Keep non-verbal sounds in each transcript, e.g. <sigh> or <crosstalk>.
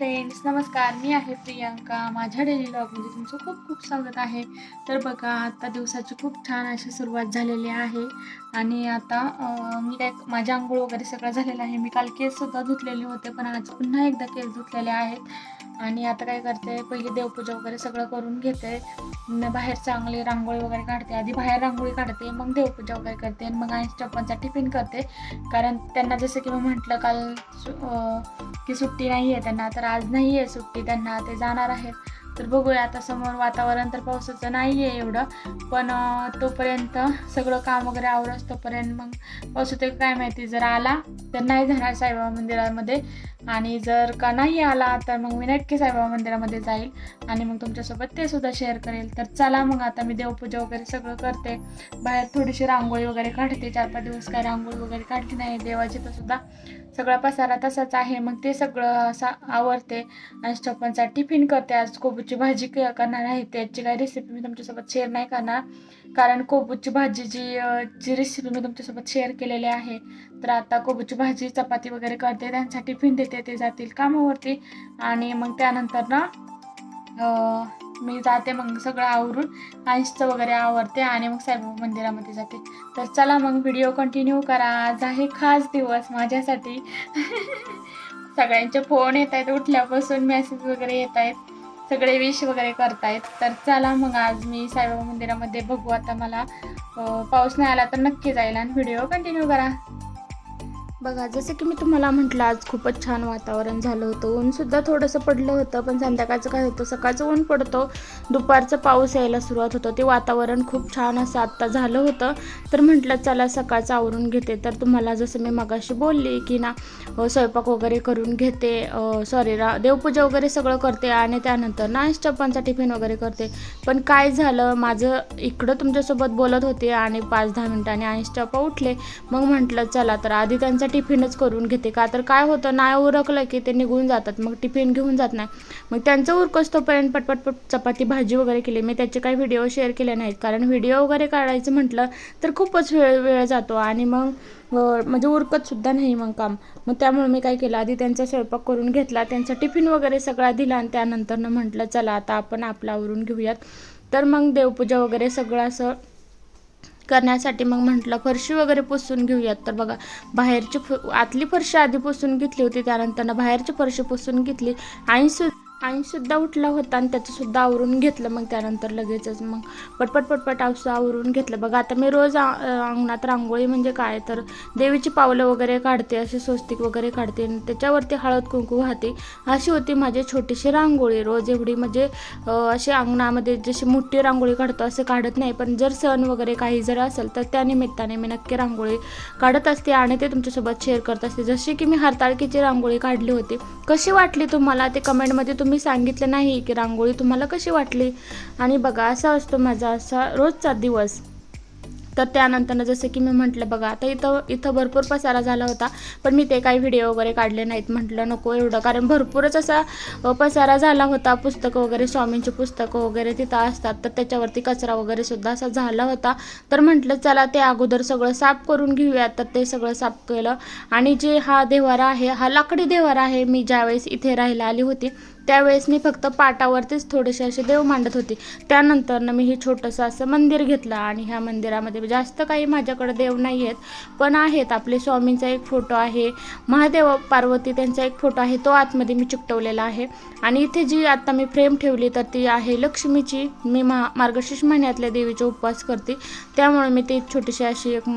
Friends नमस्कार मी आहे प्रियांका. माझ्या डेली ब्लॉगमध्ये तुमचं खूप खूप स्वागत आहे. तर बघा आता दिवसाची खूप छान अशी सुरुवात झालेली आहे. आणि आता मी काय माझ्या आंघोळ वगैरे सगळं झालेलं आहे. मी काल केससुद्धा धुतलेले होते पण आज पुन्हा एकदा केस धुतलेले आहेत. आणि आता काय करते पहिली देवपूजा वगैरे सगळं करून घेते. न बाहेर चांगली रांगोळी वगैरे काढते. आधी बाहेर रांगोळी काढते मग देवपूजा वगैरे करते आणि मग आईस चप्पनचा टिफिन करते. कारण त्यांना जसं की मी म्हटलं काल सु- की सुट्टी नाही आहे त्यांना तर आज नाही आहे सुट्टी त्यांना ते जाणार आहेत. तर बघूया आता समोर वातावरण तर पावसाचं नाही आहे एवढं पण तोपर्यंत सगळं काम वगैरे आवरस तोपर्यंत मग पाऊस होते काय माहिती जर आला तर नाही जाणार साईबाबा मंदिरामध्ये. आणि जर का नाही आला तर मग मी नक्की साईबाबा मंदिरामध्ये जाईल आणि मग तुमच्यासोबत ते सुद्धा शेअर करेल. तर चला मग आता मी देवपूजा वगैरे सगळं करते. बाहेर थोडीशी रांगोळी वगैरे काढते चार पाच दिवस काय रांगोळी वगैरे काढली नाही देवाची तर सुद्धा. सगळा पसारा तसाच आहे. मग ते सगळं असं आवडते आणि चप्पनचा टिफिन करते. आज कोबूची भाजी क- करणार आहे. त्याची काही रेसिपी मी तुमच्यासोबत शेअर नाही करणार. कारण कोबूची भाजी जी जी रेसिपी मी तुमच्यासोबत शेअर केलेली आहे. तर आता कोबूची भाजी चपाती वगैरे करते. त्यांचा टिफिन देते. ते जातील कामावरती. आणि मग त्यानंतर ना मी जाते मग सगळं आवरून. आईसचं वगैरे आवरते आणि मग साईबाबा मंदिरामध्ये जाते. तर चला मग व्हिडिओ कंटिन्यू करा. आज आहे खास दिवस माझ्यासाठी. <laughs> सगळ्यांचे फोन येत आहेत. उठल्यापासून मेसेज वगैरे येत आहेत. सगळे विश वगैरे करतायत. तर चला मग आज मी साईबाबा मंदिरामध्ये बघू आता मला. पाऊस नाही आला तर नक्की जाईल. आणि व्हिडिओ कंटिन्यू करा. बघा जसं की मी तुम्हाला म्हटलं आज खूपच छान वातावरण झालं होतं. ऊनसुद्धा थोडंसं पडलं होतं पण संध्याकाळचं काय होतं सकाळचं ऊन पडतो. दुपारचं पाऊस यायला सुरुवात होतं. ते वातावरण खूप छान असं आत्ता झालं होतं. तर म्हटलं चला सकाळचं आवरून घेते. तर तुम्हाला जसं मी मगाशी बोलली की ना स्वयंपाक वगैरे करून घेते. सॉरी रा देवपूजा वगैरे सगळं करते आणि त्यानंतर ना चप्पांचा टिफिन वगैरे करते. पण काय झालं माझं इकडं तुमच्यासोबत बोलत होते आणि पाच दहा मिनिटांनी आईस चप्पा उठले. मग म्हटलं चला तर आधी त्यांचा टिफिनच करून घेते का? तर काय होतं नाही उरकलं की ते निघून जातात. मग टिफिन घेऊन जात नाही. मग त्यांचं उरकस तोपर्यंत पटपट पट चपाती भाजी वगैरे केली. मी त्याचे काही व्हिडिओ शेअर केले नाहीत. कारण व्हिडिओ वगैरे काढायचं म्हटलं तर खूपच वेळ वेळ जातो. आणि मग म्हणजे उरकतसुद्धा नाही मग काम. मग त्यामुळे मी काय केलं? आधी त्यांचा स्वयंपाक करून घेतला. त्यांचा टिफिन वगैरे सगळा दिला आणि त्यानंतरनं म्हटलं चला आता आपण आपला आवरून घेऊयात. तर मग देवपूजा वगैरे सगळं असं करण्यासाठी मग म्हटलं फरशी वगैरे पुसून घेऊयात. तर बघा बाहेरची फ आतली फरशी आधी पुसून घेतली होती त्यानंतर ना बाहेरची फरशी पुसून घेतली आणि सु सुद्धा उठला होता आणि त्याचंसुद्धा आवरून घेतलं मग त्यानंतर लगेचच मग पटपट पटपट असं आवरून घेतलं. बघा आता मी रोज अंगणात रांगोळी म्हणजे काय? तर देवीची पावलं वगैरे काढते असे स्वस्तिक वगैरे काढते आणि त्याच्यावरती हळद कुंकू वाहते. अशी होती माझी छोटीशी रांगोळी. रोज एवढी म्हणजे अशी अंगणामध्ये जशी मोठी रांगोळी काढतो असं काढत नाही पण जर सण वगैरे काही जर असेल तर त्या निमित्ताने मी नक्की रांगोळी काढत असते आणि ते तुमच्यासोबत शेअर करत असते. जशी की मी हरताळकीची रांगोळी काढली होती. कशी वाटली तुम्हाला? ते कमेंटमध्ये तुम्ही मी सांगितलं नाही की रांगोळी तुम्हाला कशी वाटली? आणि बघा असा असतो माझा असा रोजचा दिवस. तर त्यानंतरनं जसं की मी म्हटलं बघा आता इथं इथं भरपूर पसारा झाला होता पण मी ते काही व्हिडिओ वगैरे काढले नाहीत. म्हटलं नको एवढं कारण भरपूरच असा पसारा झाला होता. पुस्तकं वगैरे स्वामींची पुस्तकं वगैरे तिथं असतात. तर त्याच्यावरती कचरा वगैरे सुद्धा असा झाला होता. तर म्हटलं चला ते अगोदर सगळं साफ करून घेऊयात. तर ते सगळं साफ केलं. आणि जे हा देवारा आहे हा लाकडी देवारा आहे. मी ज्यावेळेस इथे राहायला आली होती त्यावेळेस मी फक्त पाटावरतीच थोडेसे असे देव मांडत होते. त्यानंतर ना मी हे छोटंसं असं मंदिर घेतलं आणि ह्या मंदिरामध्ये जास्त काही माझ्याकडे देव नाही आहेत पण आहेत. आपले स्वामींचा एक फोटो आहे महादेव पार्वती त्यांचा एक फोटो आहे तो आतमध्ये मी चिकटवलेला आहे. आणि इथे जी आत्ता मी फ्रेम ठेवली तर ती आहे लक्ष्मीची. मी मा मार्गशीर्ष महिन्यातल्या देवीचे उपवास करते. त्यामुळे मी ती छोटीशी अशी एक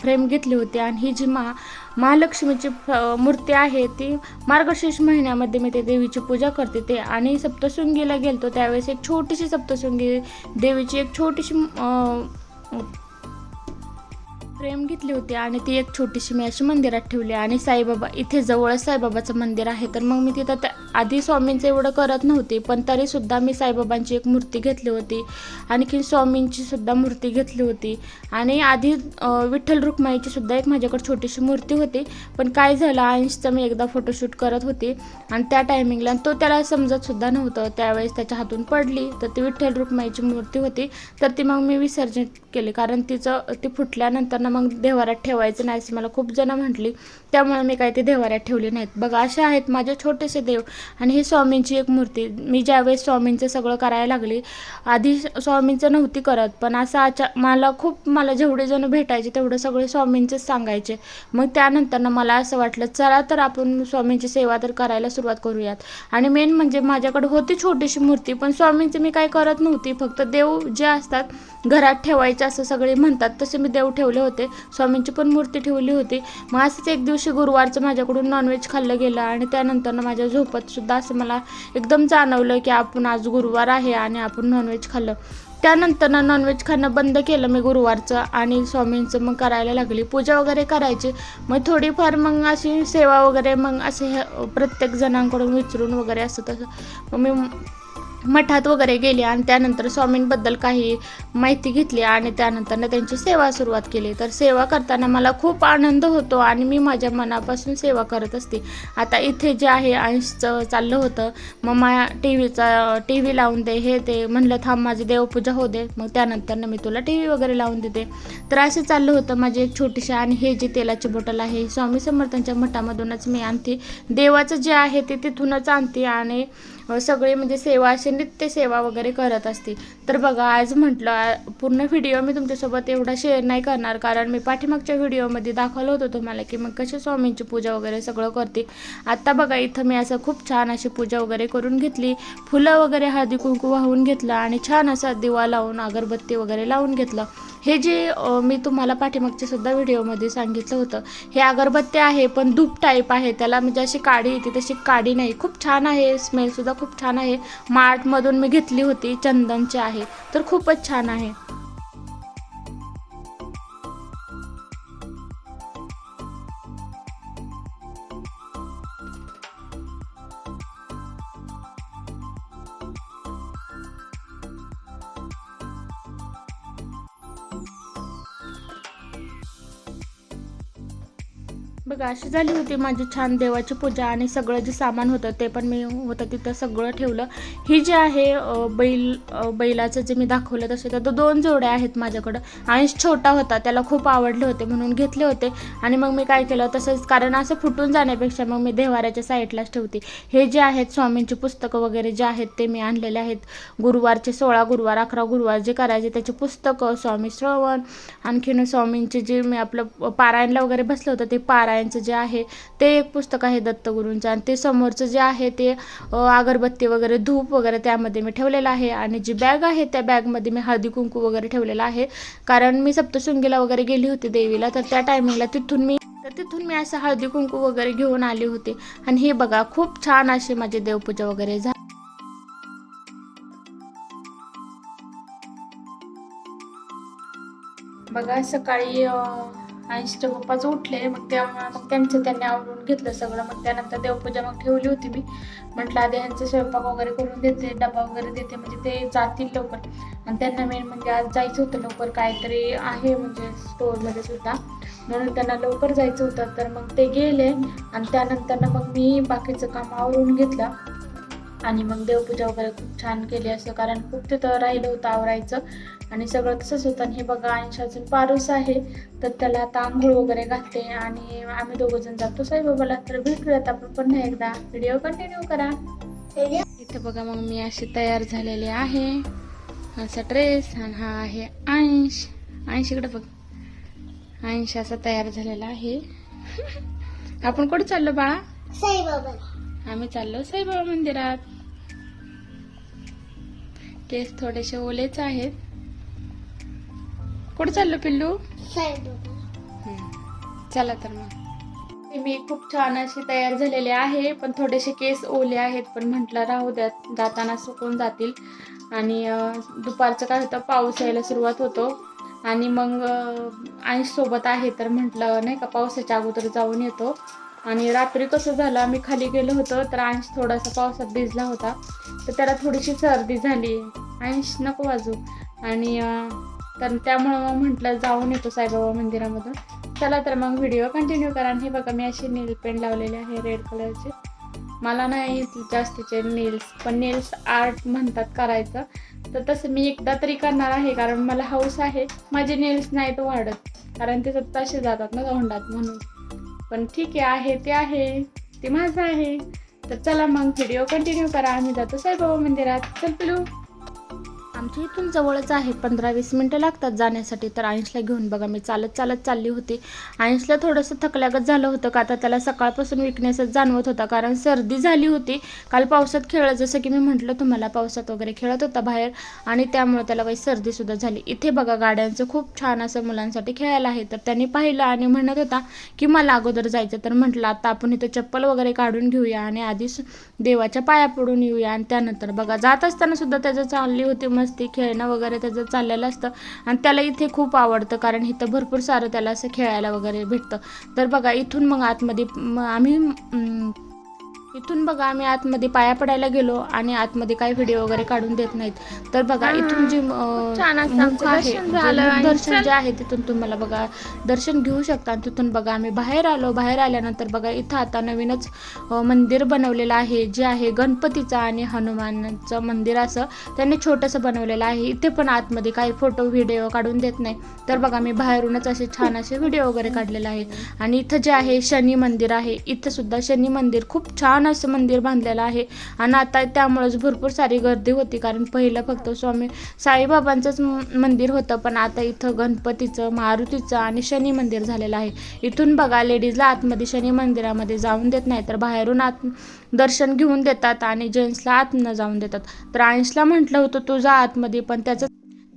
फ्रेम घेतली होती. आणि ही जी महा महालक्ष्मीची मूर्ती आहे ती मार्गशीर्ष महिन्यामध्ये मी ते देवीची पूजा करते ते. आणि सप्तशृंगीला गेलतो त्यावेळेस एक छोटीशी सप्तशृंगी देवीची एक छोटीशी फ्रेम घेतली होती आणि ती एक छोटीशी मी अशी मंदिरात ठेवली. आणि साईबाबा इथे जवळच साईबाबाचं मंदिर आहे तर मग मी तिथं त्या आधी स्वामींचं एवढं करत नव्हती पण तरीसुद्धा मी साईबाबांची एक मूर्ती घेतली होती. आणखी स्वामींची सुद्धा मूर्ती घेतली होती. आणि आधी विठ्ठल रुक्माईची सुद्धा एक माझ्याकडे छोटीशी मूर्ती होती. पण काय झालं अंशचं मी एकदा फोटोशूट करत होती. आणि त्या टायमिंगला तो त्याला समजतसुद्धा नव्हतं. त्यावेळेस त्याच्या हातून पडली तर ती विठ्ठल रुक्माईची मूर्ती होती. तर ती मग मी विसर्जन केली कारण तिचं ती फुटल्यानंतर ना मग देवाऱ्यात ठेवायचं नाही असं मला खूप जणं म्हटली. त्यामुळे मी काही ते देवाऱ्यात ठेवली नाहीत. बघा असे आहेत माझे छोटेसे देव. आणि ही स्वामींची एक मूर्ती. मी ज्यावेळेस स्वामींचं सगळं करायला लागली आधी स्वामींचं नव्हती करत पण असं आचा मला खूप मला जेवढे जण भेटायचे तेवढं सगळे स्वामींचंच सांगायचे. मग त्यानंतर मला असं वाटलं चला तर आपण स्वामींची सेवा तर करायला सुरुवात करूयात. आणि मेन म्हणजे माझ्याकडे होती छोटीशी मूर्ती पण स्वामींची मी काही करत नव्हती. फक्त देव जे असतात घरात ठेवायचे असं सगळे म्हणतात तसे मी देव ठेवले होते. स्वामींची पण मूर्ती ठेवली होती. मग असंच एक दिवशी गुरुवारचं माझ्याकडून नॉनव्हेज खाल्लं गेलं आणि त्यानंतर माझ्या झोपत सुद्धा असं मला एकदम जाणवलं की आपण आज गुरुवार आहे आणि आपण नॉनव्हेज खाल्लं. त्यानंतर ना नॉनव्हेज खाणं बंद केलं मी गुरुवारचं आणि स्वामींचं मग करायला लागली. पूजा वगैरे करायची. मग थोडीफार मग अशी सेवा वगैरे मग असे हे- प्रत्येक जणांकडून विचारून वगैरे असं तसं. मग मी मठात वगैरे गेले आणि त्यानंतर स्वामींबद्दल काही माहिती घेतली आणि त्यानंतर त्यांची सेवा सुरुवात केली. तर सेवा करताना मला खूप आनंद होतो आणि मी माझ्या मनापासून सेवा करत असते. आता इथे जे आहे अंशचं चाललं होतं. मग मा टी व्हीचा टी व्ही लावून दे हे ते म्हणलं थांब माझी देवपूजा होऊ दे. मग त्यानंतरनं मी तुला टी व्ही वगैरे लावून देते. तर असं चाललं होतं माझी एक छोटीशी आणि हे जे तेलाची बॉटल आहे स्वामी समर्थांच्या मठामधूनच मी आणते. देवाचं जे आहे ते तिथूनच आणते आणि सगळे म्हणजे सेवा असे नित्य सेवा वगैरे करत असते तर बघा आज म्हटलं पूर्ण व्हिडिओ मी तुमच्यासोबत एवढा शेअर नाही करणार. कारण मी पाठीमागच्या व्हिडिओमध्ये दाखवलं होतं तुम्हाला की मग कशी स्वामींची पूजा वगैरे सगळं करते आत्ता बघा इथं मी असं खूप छान अशी पूजा वगैरे करून घेतली. फुलं वगैरे हळदी कुंकू वाहून घेतलं आणि छान असा दिवा लावून अगरबत्ती वगैरे लावून घेतलं. हे जे मी तुम्हाला पाठीमागच्या सुद्धा व्हिडिओमध्ये सांगितलं होतं हे अगरबत्ती आहे पण धूप टाईप आहे. त्याला म्हणजे अशी काडी येते तशी काडी नाही. खूप छान आहे स्मेलसुद्धा खूप छान आहे. मार्टमधून मी घेतली होती चंदनची आहे. तर खूपच छान आहे. बघा अशी झाली होती माझी छान देवाची पूजा आणि सगळं जे सामान होतं ते पण मी होतं तिथं सगळं ठेवलं. ही जी आहे बैल बैलाचं जे मी दाखवलं तसे तर तो दोन जोड्या आहेत माझ्याकडं. आणि छोटा होता त्याला खूप आवडले होते म्हणून घेतले होते. आणि मग मी काय केलं तसंच कारण असं फुटून जाण्यापेक्षा मग मी देवाऱ्याच्या साईडलाच ठेवते. हे जे आहेत स्वामींची पुस्तकं वगैरे जे आहेत ते मी आणलेले आहेत. गुरुवारचे सोळा गुरुवार अकरा गुरुवार जे करायचे त्याची पुस्तकं स्वामी श्रवण आणखीन स्वामींचे जे मी आपलं पारायणला वगैरे बसलं होतं ते पारायण पारायणचं जे आहे ते एक पुस्तक आहे दत्तगुरूंचं. आणि ते समोरचं जे आहे ते अगरबत्ती वगैरे धूप वगैरे त्यामध्ये मी ठेवलेलं आहे. आणि जी बॅग आहे त्या बॅगमध्ये मी हळदी कुंकू वगैरे ठेवलेलं आहे. कारण मी सप्तशृंगीला वगैरे गेली होती देवीला तर त्या टायमिंगला तिथून मी तर तिथून मी असं हळदी कुंकू वगैरे घेऊन आले होते. आणि हे बघा खूप छान अशी माझी देवपूजा वगैरे झाली बघा सकाळी आईच्या पप्पाच उठले मग तेव्हा मग त्यांचं त्यांनी आवरून घेतलं सगळं. मग त्यानंतर देवपूजा मग ठेवली होती मी. म्हटलं आधी ह्यांचं स्वयंपाक वगैरे करून देते डबा वगैरे देते म्हणजे ते जातील लवकर. आणि त्यांना मेन म्हणजे आज जायचं होतं लवकर काहीतरी आहे म्हणजे स्टोअरमध्ये सुद्धा. म्हणून त्यांना लवकर जायचं होतं. तर मग ते गेले आणि त्यानंतर मग मी बाकीचं काम आवरून घेतलं. आणि मग देवपूजा वगैरे खूप छान केली असं कारण खूप तिथं राहिलं होतं आवरायचं. आणि सगळं तसंच होतं. आणि हे बघा अजून पारूस आहे. तर त्याला आता आंघोळ वगैरे घातले आणि आम्ही दोघं जण जातो. साईबाबाला तर भेटूयात आपण पुन्हा एकदा. व्हिडिओ कंटिन्यू करा. इथे बघा मग मी अशी तयार झालेली आहे. असा ड्रेस आणि हा आहे अंश अंश इकडे बघ. अंश असा तयार झालेला आहे. <laughs> आपण कुठे चाललो बा साईबाबा आम्ही चाललो साईबाबा मंदिरात. केस थोडेसे ओलेच आहेत. कुठे चाललो पिल्लू? चला तर मग. मी खूप छान अशी तयार झालेले आहे पण थोडेसे केस ओले आहेत पण म्हटलं राहू द्यात जाताना सुकून जातील. आणि दुपारचं काय होतं पाऊस यायला सुरुवात होतो. आणि मग आई सोबत आहे तर म्हटलं नाही का पावसाच्या अगोदर जाऊन येतो. आणि रात्री कसं झालं आम्ही खाली गेलो होतो तर अंश थोडासा पावसात भिजला होता. तर त्याला थोडीशी सर्दी झाली. अंश नको वाजू आणि तर त्यामुळं मग म्हटलं जाऊन येतो साईबाबा मंदिरामधून. चला तर मग व्हिडिओ कंटिन्यू करा. आणि हे बघा मी असे नेल पेंट लावलेले आहे रेड कलरचे मला नाही जास्तीचे नेल्स पण नेल्स आर्ट म्हणतात करायचं. तर तसं मी एकदा तरी करणार आहे कारण मला हौस आहे. माझे नेल्स नाही तर वाढत. कारण ते तसे जातात ना तोंडात म्हणून. पण ठीक आहे आहे ते आहे. ते माझं आहे. तर चला मग व्हिडिओ कंटिन्यू करा. आम्ही जातो साईबाबा मंदिरात. चल पिलू. आमच्या इथून जवळच आहे पंधरा वीस मिनटं लागतात जाण्यासाठी. तर आयुषला घेऊन बघा मी चालत चालत चालली होती. आयुषला थोडंसं थकल्यागत झालं होतं का आता त्याला सकाळपासून विकनेसच जाणवत होता. कारण सर्दी झाली होती. काल पावसात खेळत जसं की मी म्हटलं तुम्हाला पावसात वगैरे खेळत होता बाहेर. आणि त्यामुळे त्याला काही सर्दीसुद्धा झाली. इथे बघा गाड्यांचं खूप छान असं मुलांसाठी खेळायला आहे. तर त्यांनी पाहिलं आणि म्हणत होता की मला अगोदर जायचं. तर म्हटलं आता आपण इथं चप्पल वगैरे काढून घेऊया आणि आधीच देवाच्या पाया पडून येऊया. आणि त्यानंतर बघा जात असताना सुद्धा त्याचं चालली होती मस्त. खेळणं वगैरे त्याचं चाललेलं असतं. आणि त्याला इथे खूप आवडतं कारण इथं भरपूर सारं त्याला असं खेळायला वगैरे भेटतं. तर बघा इथून मग आतमध्ये आम्ही इथून बघा आम्ही आतमध्ये पाया पडायला गेलो आणि आतमध्ये काही व्हिडिओ वगैरे काढून देत नाहीत. तर बघा इथून जे मुख आहे दर्शन जे आहे तिथून तुम्हाला बघा दर्शन घेऊ शकता. आणि तिथून बघा आम्ही बाहेर आलो. बाहेर आल्यानंतर बघा इथं आता नवीनच मंदिर बनवलेलं आहे. जे आहे गणपतीचं आणि हनुमानाचं मंदिर असं त्यांनी छोटंसं बनवलेलं आहे. इथे पण आतमध्ये काही फोटो व्हिडिओ काढून देत नाही. तर बघा मी बाहेरूनच असे छान असे व्हिडिओ वगैरे काढलेले आहे आणि इथं जे आहे शनी मंदिर आहे इथं सुद्धा शनी मंदिर खूप छान असं मंदिर बांधलेलं आहे. आणि आता त्यामुळेच भरपूर सारी गर्दी होती. कारण पहिलं फक्त स्वामी साईबाबांचंच म- मंदिर होतं. पण आता इथं गणपतीचं मारुतीचं आणि शनी मंदिर झालेलं आहे. इथून बघा लेडीजला आतमध्ये शनी मंदिरामध्ये जाऊन देत नाही तर बाहेरून आत दर्शन घेऊन देतात आणि जेंट्सला आत न जाऊन देतात. तर आयन्सला म्हटलं होतं तू जा आतमध्ये. पण त्याचं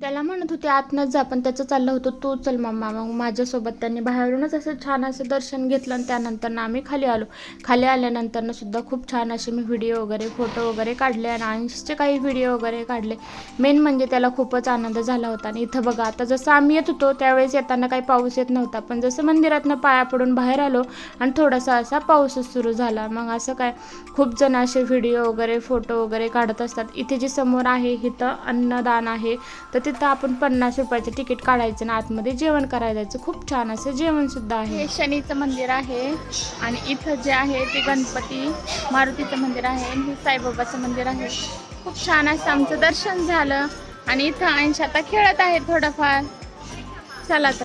त्याला म्हणत होते आतनच जा पण त्याचं चाललं होतं तू चल मम्मा. मग माझ्यासोबत त्यांनी बाहेरूनच असं छान असं दर्शन घेतलं आणि त्यानंतर आम्ही खाली आलो. खाली आल्यानंतरनं सुद्धा खूप छान असे मी व्हिडिओ वगैरे फोटो वगैरे काढले आणि आयुषचे काही व्हिडिओ वगैरे काढले. मेन म्हणजे त्याला खूपच आनंद झाला होता. आणि इथं बघा आता जसं आम्ही येत होतो त्यावेळेस येताना काही पाऊस येत नव्हता. पण जसं मंदिरातनं पाया पडून बाहेर आलो आणि थोडासा असा पाऊसच सुरू झाला. मग असं काय खूप जण असे व्हिडिओ वगैरे फोटो वगैरे काढत असतात. इथे जे समोर आहे इथं अन्नदान आहे. तर तिथं आपण पन्नास रुपयाचं तिकीट काढायचं आणि आतमध्ये जेवण करायला जायचं. खूप छान असं जेवण सुद्धा आहे. हे शनीचं मंदिर आहे आणि इथं जे आहे ते गणपती मारुतीचं मंदिर आहे आणि हे साईबाबाचं मंदिर आहे. खूप छान असं आमचं दर्शन झालं आणि इथं अंश आता खेळत आहे थोडंफार. चला तर.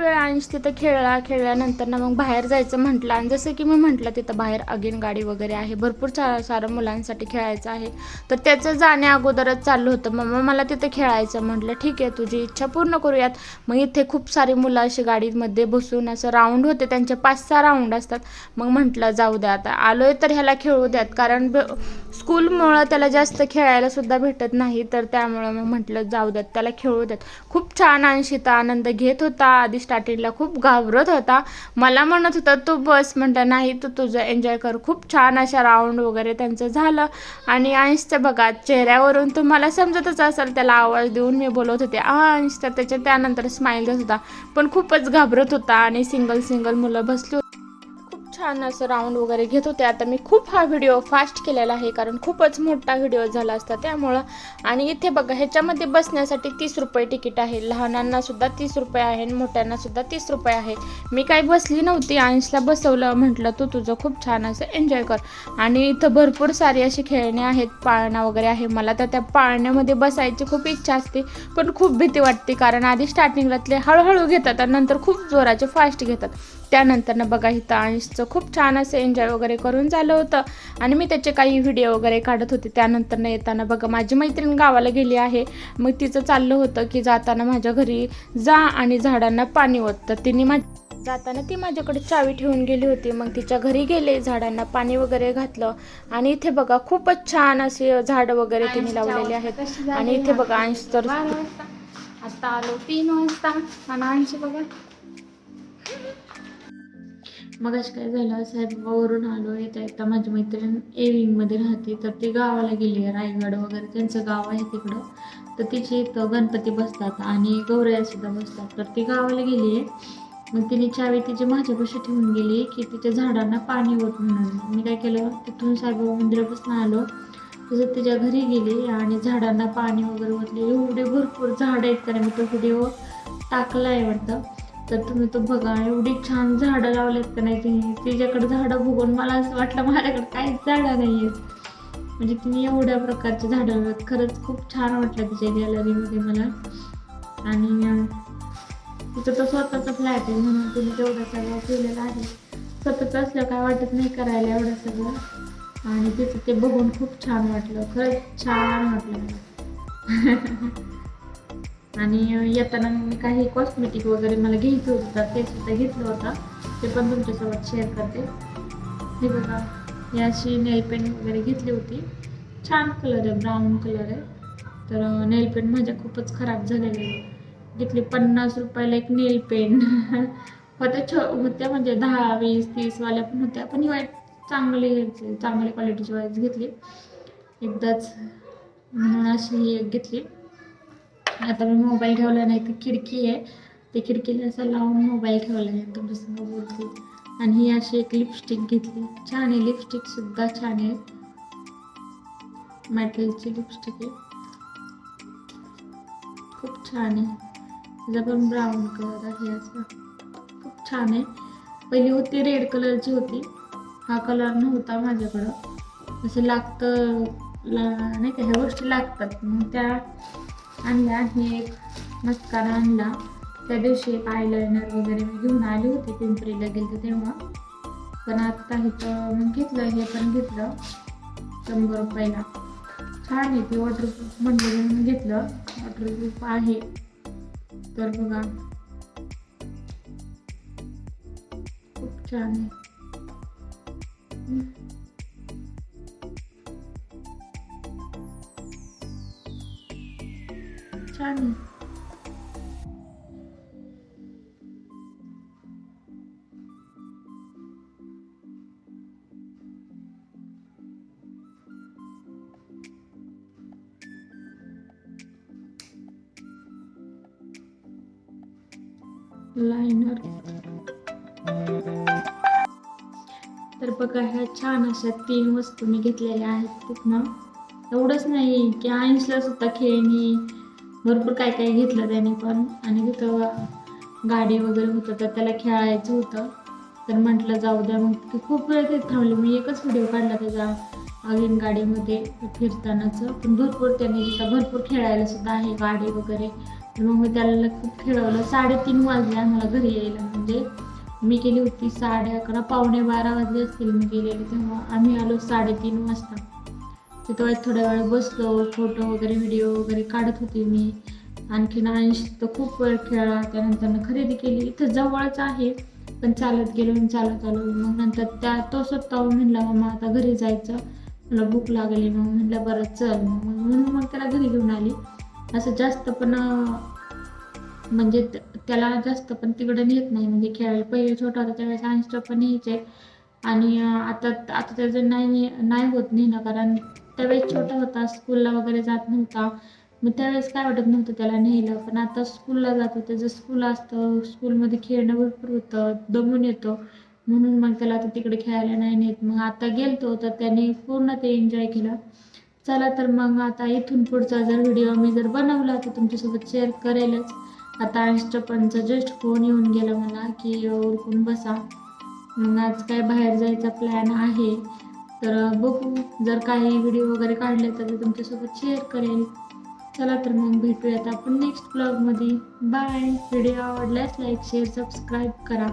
वेळ अंश तिथं खेळला खेळल्यानंतर ना मग बाहेर जायचं म्हटलं आणि जसं की मी म्हटलं तिथं बाहेर अगेन गाडी वगैरे आहे भरपूर सा सारं मुलांसाठी खेळायचं आहे. तर त्याचं जाण्या अगोदरच चाललं होतं. मग मला तिथं खेळायचं म्हटलं ठीक आहे तुझी इच्छा पूर्ण करूयात. मग इथे खूप सारी मुलं अशी गाडीमध्ये बसून असं राऊंड होते. त्यांचे पाच सहा राऊंड असतात. मग म्हटलं जाऊ द्या आता. आलो आहे तर ह्याला खेळू द्यात. कारण ब- स्कूलमुळं त्याला जास्त खेळायला सुद्धा भेटत नाही. तर त्यामुळं मग म्हटलं जाऊ द्यात त्याला खेळू द्यात. खूप छान अंशिता आनंद घेत होता. आधी स्टार्टिंगला खूप घाबरत होता. मला म्हणत होता तू बस म्हटलं नाही तू तुझं एन्जॉय कर. खूप छान अशा राऊंड वगैरे त्यांचं झालं. आणि अंशचं बघा चेहऱ्यावरून तुम्हाला समजतच असेल त्याला आवाज देऊन मी बोलत होते. अंश तर त्याच्या त्यानंतर स्माईल देत होता. पण खूपच घाबरत होता आणि सिंगल सिंगल मुलं बसली छान असं राऊंड वगैरे घेत होते. आता मी खूप हा व्हिडिओ फास्ट केलेला आहे कारण खूपच मोठा व्हिडिओ झाला असता त्यामुळं. आणि इथे बघा ह्याच्यामध्ये बसण्यासाठी तीस रुपये तिकीट आहे. लहानांना सुद्धा तीस रुपये आहे आणि मोठ्यांना सुद्धा तीस रुपये आहे. मी काही बसली नव्हती अंशला बसवलं म्हटलं तू तुझं खूप छान असं एन्जॉय कर. आणि इथं भरपूर सारी अशी खेळणी आहेत पाळणा वगैरे आहे. मला तर त्या पाळण्यामध्ये बसायची खूप इच्छा असते पण खूप भीती वाटते कारण आधी स्टार्टिंगलातले हळूहळू घेतात आणि नंतर खूप जोराचे फास्ट घेतात. त्यानंतर ना बघा इथं अंशचं खूप छान असं एन्जॉय वगैरे करून झालं होतं. आणि मी त्याचे काही व्हिडिओ वगैरे काढत होते. त्यानंतर ना येताना बघा माझी मैत्रीण गावाला गेली आहे. मग तिचं चाललं होतं की जाताना माझ्या घरी जा आणि झाडांना पाणी ओत. तर तिने माझ जाताना ती माझ्याकडे चावी ठेवून गेली होती. मग तिच्या घरी गेले झाडांना पाणी वगैरे घातलं. आणि इथे बघा खूपच छान असे झाडं वगैरे तिने लावलेली आहेत. आणि इथे बघा अंश तर आता आलो तीन वाजता. आणि अंश बघा मग काय झालं साहेबावरून आलो येता येता माझी मैत्रीण ए राहते तर ती गावाला गेली आहे रायगड वगैरे त्यांचं गाव आहे तिकडं. तर तिचे इथं गणपती बसतात आणि गौरया सुद्धा बसतात. तर ती गावाला गेली आहे मग तिने चावी तिची माझ्यापाशी ठेवून गेली की तिच्या झाडांना पाणी होत म्हणून. मी काय केलं तिथून साईबाबा मंदिरापासून आलो तसं तिच्या घरी गेले आणि झाडांना पाणी वगैरे ओतले. एवढे भरपूर झाडं आहेत कारण मी तो व्हिडिओ टाकला आहे वाटतं. तर तुम्ही तो बघा एवढी छान झाडं लावलेत का नाही तिच्याकडे झाडं बघून मला असं वाटलं माझ्याकडे काहीच झाडं नाही आहेत म्हणजे तिने एवढ्या प्रकारचे झाडं लावत खरंच खूप छान वाटलं तिच्या गॅलरीमध्ये मला. आणि तिथं तिचं तर स्वतःचा फ्लॅट आहे म्हणून तिने तेवढं सगळं केलेलं आहे. स्वतःच असलं काय वाटत नाही करायला एवढं सगळं. आणि तिचं ते बघून खूप छान वाटलं. खरंच छान वाटलं. मला <laughs> आणि येताना मी काही कॉस्मेटिक वगैरे मला घ्यायचं होतं ते सुद्धा घेतलं होतं. ते पण तुमच्यासोबत शेअर करते. हे बघा हे अशी नेल पेन वगैरे घेतली होती. छान कलर आहे ब्राऊन कलर आहे. तर नेल पेन माझ्या खूपच खराब झालेले. घेतली पन्नास रुपयाला एक नेल पेन <laughs> होत्या छ होत्या म्हणजे दहा वीस तीसवाल्या पण होत्या. पण ही वाईट चांगली चांगली क्वालिटीची वाईट घेतली. एकदाच म्हणून अशी ही एक घेतली. आता मी मोबाईल ठेवला नाही तर खिडकी आहे. ते खिडकीला असं लावून मोबाईल ठेवला आहे तुमच्यासमोर बोलते. आणि ही अशी एक लिपस्टिक घेतली. छान आहे लिपस्टिक सुद्धा छान आहे. मॅटलची लिपस्टिक आहे. खूप छान आहे. तिचा पण ब्राऊन कलर आहे असा. खूप छान आहे. पहिली होती रेड कलरची होती. हा कलर नव्हता माझ्याकडं. असं लागतं ला नाही का ह्या गोष्टी लागतात. मग त्या आणला हे एक मस्कारा आणला. त्या दिवशी एक आयलायनर वगैरे मी घेऊन आली होती पिंपरीला गेलं तेव्हा. पण आता इथं घेतलं हे पण घेतलं. शंभर रुपयाला. छान आहे ते वॉटरप्रूफ म्हणलं म्हणून घेतलं. वॉटरप्रूफ आहे. तर बघा. खूप छान आहे. तर बघा ह्या छान अशा तीन वस्तू मी घेतलेल्या आहेत तिथनं. एवढंच नाही की आईन्सला सुद्धा खेळणी भरपूर काय काय घेतलं त्याने पण. आणि तिथं गाडी वगैरे होतं तर त्याला खेळायचं होतं. तर म्हटलं जाऊ द्या. मग ते खूप वेळ तिथे थांबले. मी एकच व्हिडिओ काढला त्याचा अगीन गाडीमध्ये फिरतानाचं. पण भरपूर त्याने तिथं भरपूर खेळायला सुद्धा आहे गाडी वगैरे. तर मग मी त्याला खूप खेळवलं. साडेतीन वाजले आम्हाला घरी यायला. म्हणजे मी गेली होती साडे अकरा पावणे बारा वाजले असतील मी गेलेले तेव्हा. आम्ही आलो साडेतीन वाजता. तिथं थोड्या वेळ बसलो फोटो वगैरे व्हिडिओ वगैरे काढत होती मी. आणखीन अंश तर खूप वेळ खेळला त्यानंतर खरेदी केली. इथं जवळच आहे पण चालत गेलो आणि चालत आलो. मग नंतर त्या तो स्वतः म्हणला मग आता घरी जायचं. मला भूक लागली. मग म्हणलं बरं चल. मग म्हणून मग त्याला घरी घेऊन आली. असं जास्त पण म्हणजे त्याला जास्त पण तिकडे नेत नाही. म्हणजे खेळायला पहिले छोटा होता त्यावेळेस अंश पण न्यायचे आणि आता आता त्याचं नाही नाही होत नाही ना कारण त्यावेळेस छोटा होता स्कूलला वगैरे जात नव्हता. मग त्यावेळेस काय वाटत नव्हतं त्याला नेलं पण आता स्कूलला जातो. त्याचं स्कूल असतं. स्कूलमध्ये खेळणं भरपूर होतं. दमून येतो. म्हणून मग त्याला आता तिकडे खेळायला नाही नेत. मग आता गेलतो. तर त्याने पूर्ण ते एन्जॉय केलं. चला तर मग आता इथून पुढचा जर व्हिडिओ मी जर बनवला तर तुमच्यासोबत शेअर करेलच. आता अंशटपनचा जस्ट फोन येऊन गेला मला की उरकून बसा. मग आज काय बाहेर जायचा प्लॅन आहे तर बघू. जर काही व्हिडिओ वगैरे काढले तर ते तुमच्यासोबत शेअर करेल. चला तर मग भेटूयात आपण नेक्स्ट ब्लॉगमध्ये बाय व्हिडिओ आवडल्यास लाईक शेअर सबस्क्राईब करा.